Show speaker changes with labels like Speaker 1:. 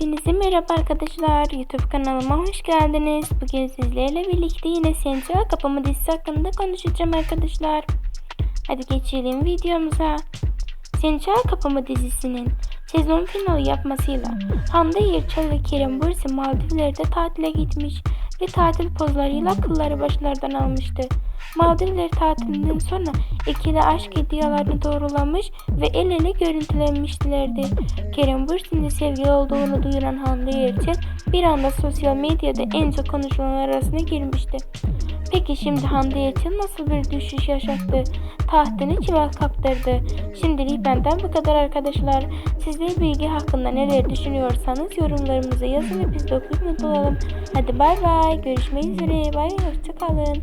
Speaker 1: Hepinize merhaba arkadaşlar. YouTube kanalıma hoş geldiniz. Bugün sizlerle birlikte yine Sentral Kapımı dizisi hakkında konuşacağım arkadaşlar. Hadi geçelim videomuza. Sentral Kapımı dizisinin sezon finali yapmasıyla Hande Yerçal ve Kerem Bürsin Maldivler'de tatile gitmiş ve tatil pozlarıyla akılları başlardan almıştı. Maldivler tatilinden sonra ikili aşk iddialarını doğrulamış ve el ele görüntülenmişlerdi. Kerem Bürsin'le sevgili olduğunu duyuran Hande Yerçel bir anda sosyal medyada en çok konuşulanlar arasına girmişti. Peki şimdi Hande Yerçel nasıl bir düşüş yaşattı? Tahtını çivel kaptırdı. Şimdilik benden bu kadar arkadaşlar. Sizler bilgi hakkında neler düşünüyorsanız yorumlarımıza yazın ve biz de okuyup mutlu olalım. Hadi bay bay. Görüşmek üzere. Bay hoşçakalın.